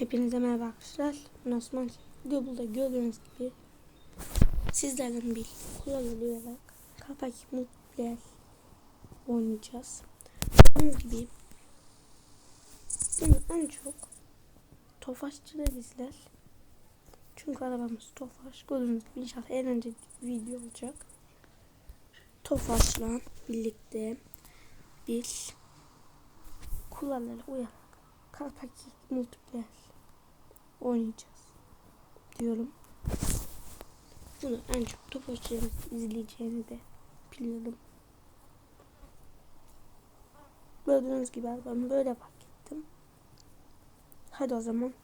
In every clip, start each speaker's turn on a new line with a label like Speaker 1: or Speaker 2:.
Speaker 1: Hepinize merhaba arkadaşlar. Ben Osman. Google'da gördüğünüz gibi sizlerden bir kural olarak kapak multiplayer oynayacağız. Gördüğünüz gibi beni en çok Tofaşçılar izler. Çünkü arabamız Tofaş. Gördüğünüz gibi inşallah eğlenceli bir video olacak. Tofaş'la birlikte bir kurallara uyarak kapak multiplayer oynayacağız diyorum. Bunu en çok Tofaşçıların izleyeceğini de biliyorum. Gördüğünüz gibi ben böyle fark ettim. Hadi o zaman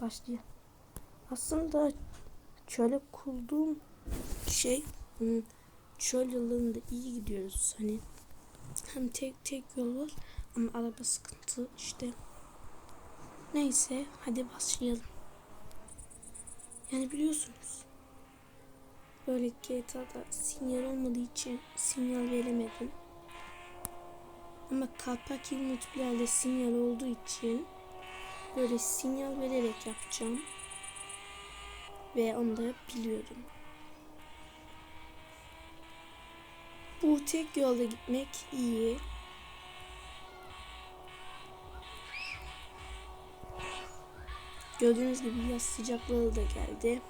Speaker 1: başlayalım. Aslında şöyle kurduğum şey hmm, çöl yollarında iyi gidiyoruz. Hani hem tek tek yol var ama araba sıkıntı işte. Neyse hadi başlayalım. Yani biliyorsunuz böyle GTA'da sinyal olmadığı için sinyal veremedim. Ama Kalpaki multiplayer'de sinyal olduğu için böyle sinyal vererek yapacağım. Ve onu da biliyorum. Bu tek yolda gitmek iyi. Gördüğünüz gibi yaz sıcaklığı da geldi.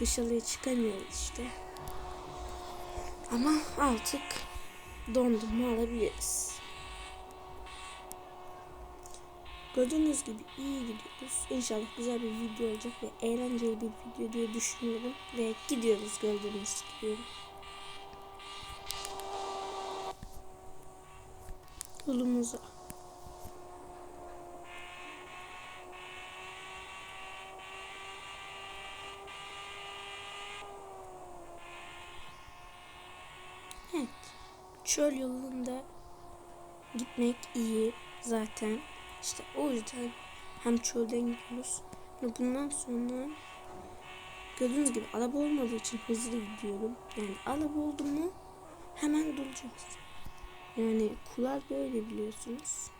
Speaker 1: Dışarıya çıkamıyoruz işte. Ama artık dondurma alabiliriz. Gördüğünüz gibi iyi gidiyoruz. İnşallah güzel bir video olacak ve eğlenceli bir video diye düşünüyorum. Ve gidiyoruz gördüğünüz gibi. Yolumuza. Evet. Çöl yolunda gitmek iyi zaten. İşte o yüzden hem çölden gidiyoruz. Ve bundan sonra gördüğünüz gibi araba olmadığı için hızlı gidiyorum. Yani araba oldu mu hemen duracağız. Yani kural böyle biliyorsunuz.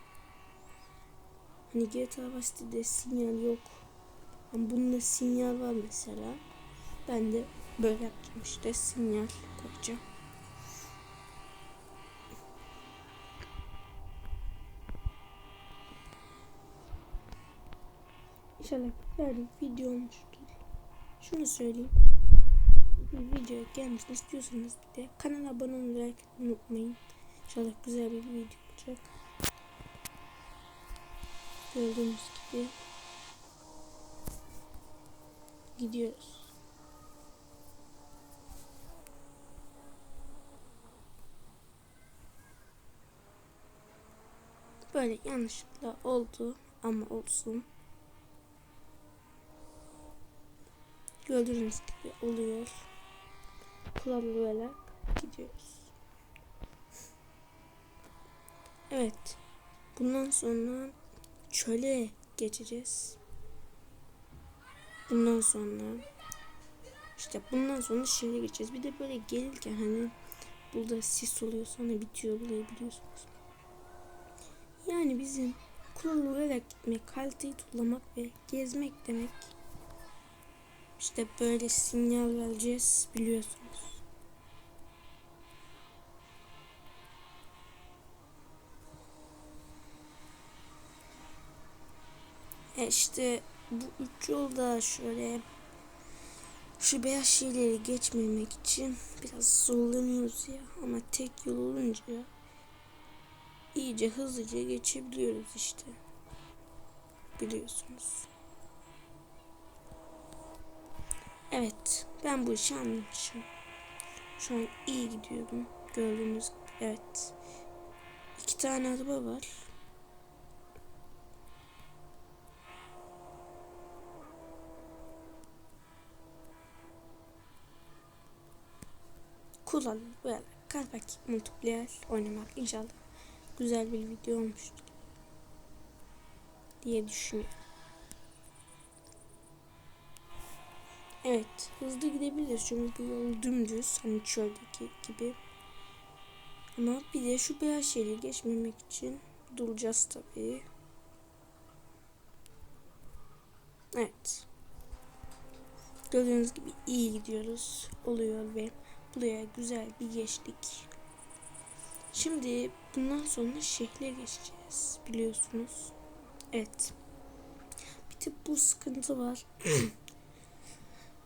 Speaker 1: Hani GTA Vice'de sinyal yok. Ama bunda sinyal var mesela. Ben de böyle yapacağım işte sinyal koyacağım. İnşallah bir video olmuştur. Şunu söyleyeyim. Bir videoya gelmesini istiyorsanız bir de kanala abone olmayı unutmayın. İnşallah güzel bir video olacak. Gördüğünüz gibi gidiyoruz. Böyle yanlışlıkla oldu ama olsun. Gördüğünüz gibi oluyor. Kullanılarak gidiyoruz. Evet. Bundan sonra çöle geçeceğiz. Bundan sonra işte bundan sonra şehre geçeceğiz. Bir de böyle gelirken hani burada sis oluyor sonra bitiyor burayı biliyorsunuz. Yani bizim kullanılarak gitmek, kaliteyi toplamak ve gezmek demek. İşte böyle sinyal vereceğiz biliyorsunuz. E işte bu üç yolda şöyle şu beyaz şeyleri geçmemek için biraz zorlanıyoruz ya ama tek yol olunca iyice hızlıca geçebiliyoruz işte. Biliyorsunuz. Evet, ben bu işi anlamışım. Şu an iyi gidiyorum. Gördüğünüz gibi. Evet. İki tane araba var. Kullanın böyle kalpak multiplayer oynamak inşallah güzel bir video olmuştur diye düşünüyorum. Evet hızlı gidebiliriz çünkü yol dümdüz hani çöldeki gibi. Ama bir de şu beyaz şeridi geçmemek için duracağız tabii. Evet. Gördüğünüz gibi iyi gidiyoruz. Oluyor ve buraya güzel bir geçtik. Şimdi bundan sonra şehre geçeceğiz biliyorsunuz. Evet. Bir tık bu sıkıntı var.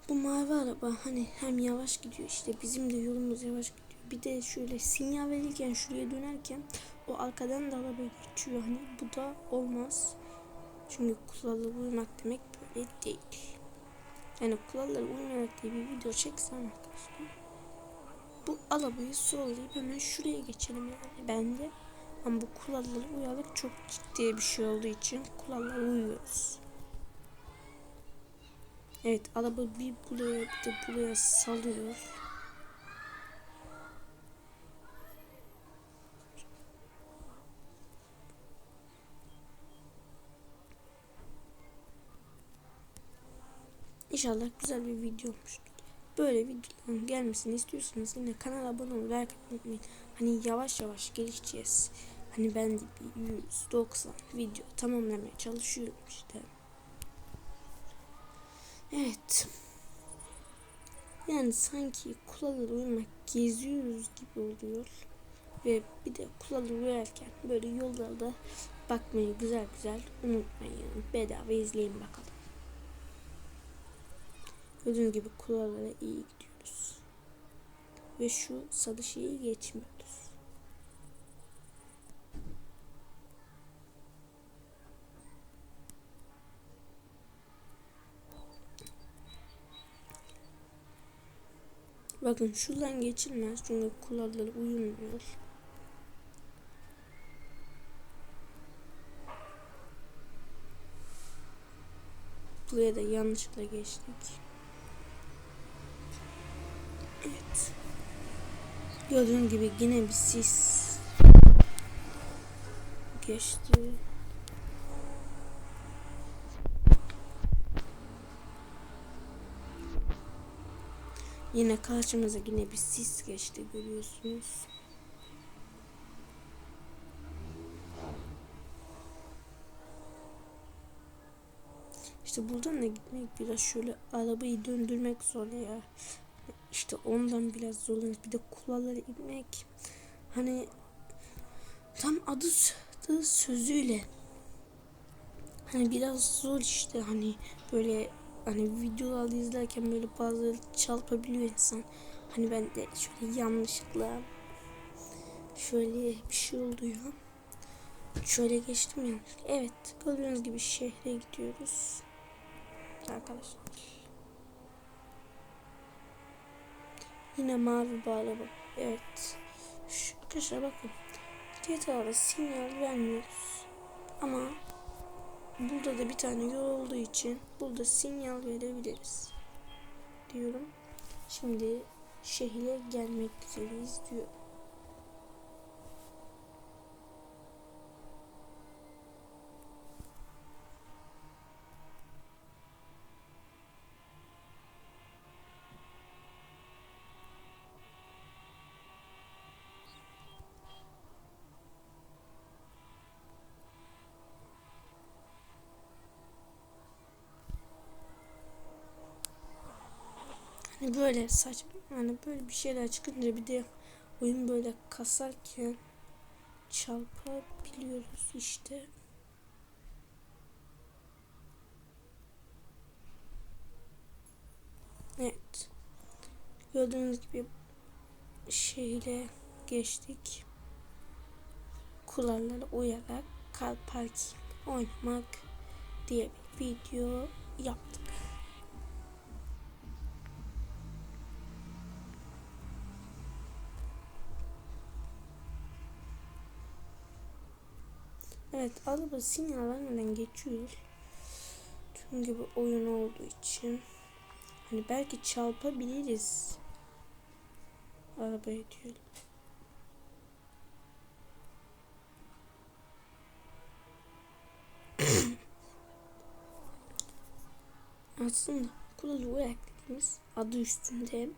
Speaker 1: bu mavi araba hani hem yavaş gidiyor işte bizim de yolumuz yavaş gidiyor. Bir de şöyle sinyal verirken şuraya dönerken o arkadan da araba geçiyor. Hani bu da olmaz. Çünkü kurallara uymak demek böyle değil. Yani kurallara uymamak diye bir video çeksem arkadaşlar. Bu arabayı sollayıp hemen şuraya geçelim yani bende. Ama bu kurallara uyarlık çok ciddi bir şey olduğu için kurallara uyuyoruz. Evet araba bir buraya bir de buraya salıyor. İnşallah güzel bir video olmuştur. Böyle videoların gelmesini istiyorsanız yine kanala abone olmayı like unutmayın. Hani yavaş yavaş gelişeceğiz. Hani ben de bir 190 video tamamlamaya çalışıyorum işte. Evet. Yani sanki kurallara uymak geziyoruz gibi oluyor. Ve bir de kurallara uyarken böyle yollarda bakmayı güzel güzel unutmayın. Bedava izleyin bakalım. Gördüğünüz gibi kurallara iyi gidiyoruz. Ve şu sarı şeyi geçmiyoruz. Bakın şuradan geçilmez çünkü kurallara uyulmuyor. Buraya da yanlışlıkla geçtik. Evet. Gördüğün gibi yine bir sis geçti. Yine karşımıza yine bir sis geçti görüyorsunuz. İşte buradan da gitmek biraz şöyle arabayı döndürmek zor ya. İşte ondan biraz zorlanır. Bir de kuralları inmek. Hani tam adı sözüyle hani biraz zor işte hani böyle hani videoları izlerken böyle bazıları çarpabiliyor insan. Hani ben de şöyle yanlışlıkla şöyle bir şey oldu ya. Şöyle geçtim yanlış. Evet gördüğünüz gibi şehre gidiyoruz. Arkadaşlar. Yine mavi bir araba. Evet. Şu, arkadaşlar bakın. GTA'da sinyal vermiyoruz. Ama burada da bir tane yol olduğu için burada sinyal verebiliriz. Diyorum. Şimdi şehre gelmek üzereyiz diyor. Hani böyle saçma yani böyle bir şeyler çıkınca bir de oyun böyle kasarken çarpabiliyoruz işte. Evet. Gördüğünüz gibi şeyle geçtik. Kurallara uyarak kar parking oynamak diye bir video yaptık. Evet araba sinyal vermeden geçiyor. Çünkü bu oyun olduğu için. Hani belki çarpabiliriz. Arabaya diyorum. Aslında kulalı olarak dediğimiz adı üstünde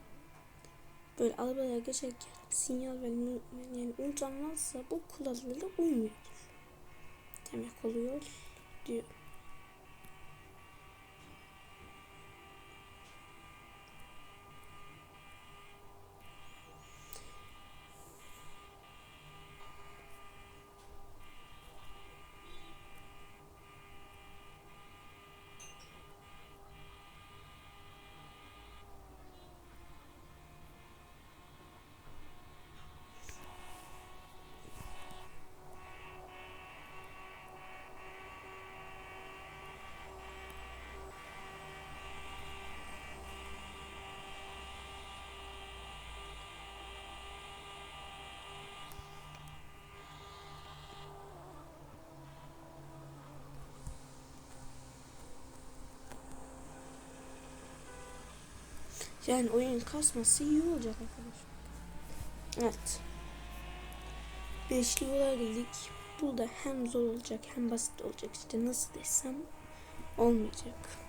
Speaker 1: böyle arabalar geçerken sinyal vermeyi yani unutan varsa bu kurallara uymuyor demek oluyor diyor. Yani oyun kasması iyi olacak arkadaşlar. Evet. Beşli yola geldik. Burada hem zor olacak hem basit olacak. İşte nasıl desem olmayacak.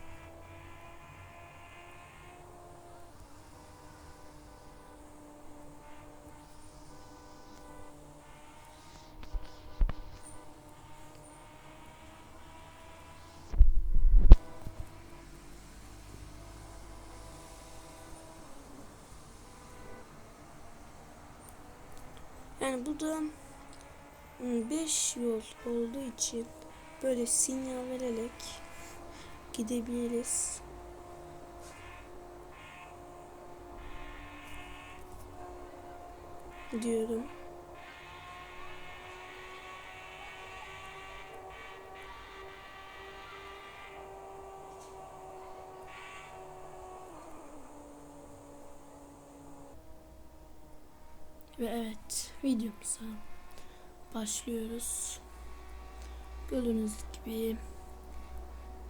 Speaker 1: Yani burada 5 yol olduğu için böyle sinyal vererek gidebiliriz. diyorum. Ve evet videomuza başlıyoruz. Gördüğünüz gibi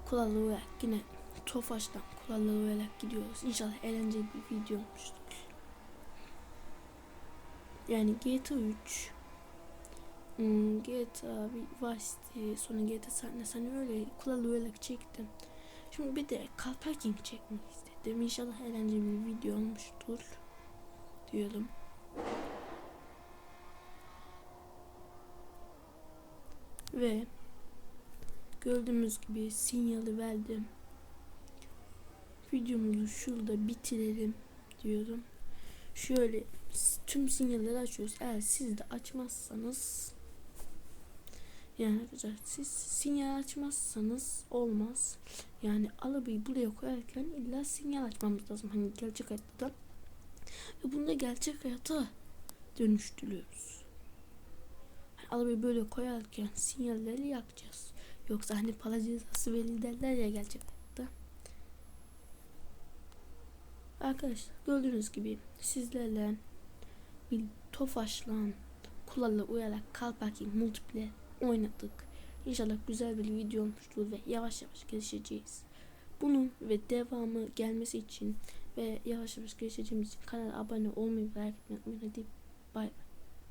Speaker 1: kulalı olarak yine Tofaş'tan kulalı olarak gidiyoruz. İnşallah eğlenceli bir video olmuştur. Yani GTA 3 hmm, GTA Vice sonra GTA San Andreas öyle kulalı olarak çektim. Şimdi bir de car parking çekmek istedim. İnşallah eğlenceli bir video olmuştur diyorum. Ve gördüğümüz gibi sinyali verdim. Videomuzu şurada bitirelim diyorum. Şöyle tüm sinyalleri açıyoruz. Eğer siz de açmazsanız yani arkadaşlar siz sinyal açmazsanız olmaz. Yani arabayı buraya koyarken illa sinyal açmamız lazım. Hani gerçek hayatta. Ve bunu da gerçek hayata dönüştürüyoruz. Arabayı böyle koyarken sinyalleri yakacağız. Yoksa hani para cezası derler ya gerçekten. Arkadaşlar gördüğünüz gibi sizlerle bir Tofaş'la kulalı uyarak Kalpaki multiplayer oynadık. İnşallah güzel bir video olmuştur ve yavaş yavaş gelişeceğiz. Bunun ve devamı gelmesi için ve yavaş yavaş gelişeceğimiz için kanala abone olmayı ve like etmeyi unutmayın. Hadi bay bay.